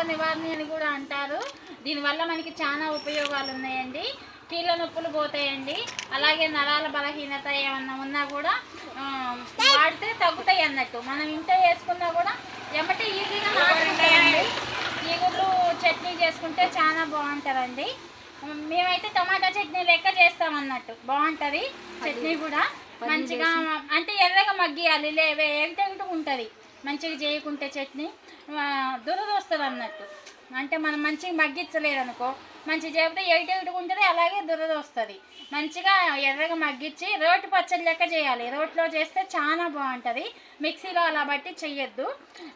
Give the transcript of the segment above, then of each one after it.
అండి నివారణ అని కూడా అంటారు. దీనివల్ల మనకి చాలా ఉపయోగాలు ఉన్నాయండి. కీళ్ళ నొప్పులు పోతాయండి. అలాగే నరాల బలహీనత ఏమన్నా ఉన్నా కూడా వాడితే తగ్గుతాయి అన్నట్టు. మనం ఇంట్లో వేసుకున్నా కూడా ఎమ్మటే ఈజీగా నాటుకుంటాయండి ఈగుళ్ళు చట్నీ చేసుకుంటే చాలా బాగుంటుందండి. మేమైతే టమాటా చట్నీ లెక్క చేస్తాం అన్నట్టు. బాగుంటుంది చట్నీ కూడా. మంచిగా అంటే ఎర్రగా మగ్గియాలి. లేవే ఏంటంటూ ఉంటుంది. మంచిగా చేయకుంటే చట్నీ. దురద వస్తుంది అన్నట్టు. అంటే మనం మంచిగా మగ్గించలేదు అనుకో మంచి చేపితే ఎయిట్ ఎయిట్ ఉంటుంది అలాగే దురద వస్తుంది. మంచిగా ఎర్రగా మగ్గించి రోటి పచ్చడి లెక్క చేయాలి. రోట్లో చేస్తే చాలా బాగుంటుంది. మిక్సీలో అలా బట్టి చెయ్యొద్దు.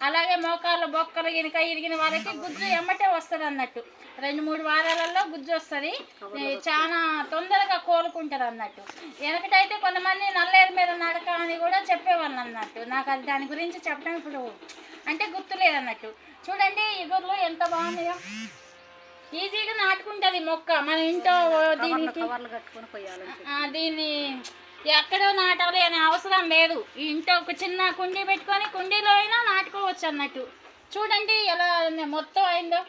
అలాగే మోకాళ్ళు బొక్కలు గినక ఇరిగిన వాళ్ళకి గుజ్జు ఎమ్మటే వస్తుంది అన్నట్టు. రెండు మూడు వారాలలో గుజ్జు వస్తుంది. చాలా తొందరగా కోలుకుంటుంది అన్నట్టు. వెనకటైతే కొంతమంది నల్లేరు మీద నడక అని కూడా చెప్పేవాళ్ళు అన్నట్టు. నాకు అది దాని గురించి చెప్పడం ఇప్పుడు అంటే గుర్తులేదు అన్నట్టు చూడండి ఇగుర్లు ఎంత బాగున్నాయో. ఈజీగా నాటుకుంటుంది మొక్క మన ఇంట్లో దీనికి. దీన్ని ఎక్కడో నాటాలి అనే అవసరం లేదు. ఇంట్లో ఒక చిన్న కుండీ పెట్టుకొని కుండీలో అయినా నాటుకోవచ్చు అన్నట్టు. చూడండి ఎలా మొత్తం అయిందో.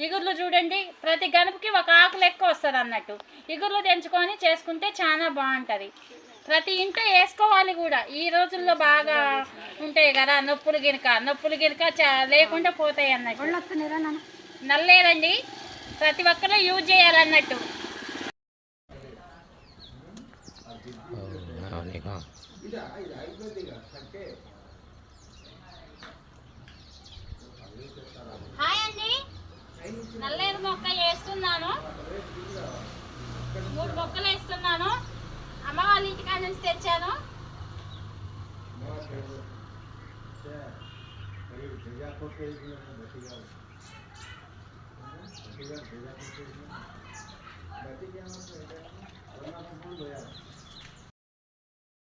ఇగుర్లు చూడండి ప్రతి గనుపుకి ఒక ఆకు లెక్క వస్తుంది అన్నట్టు. ఇగుర్లు తెంచుకొని చేసుకుంటే చాలా బాగుంటుంది. ప్రతి ఇంట్లో వేసుకోవాలి కూడా. ఈ రోజుల్లో బాగా ఉంటాయి కదా నొప్పులు గినక. నొప్పులు గినక చా- లేకుండా పోతాయి అన్నట్టు. నల్లేదండి. ప్రతి ఒక్కరు యూజ్ చేయాలన్నట్టు. వాళ్ళ ఇంటికాడ నుంచి తెచ్చాను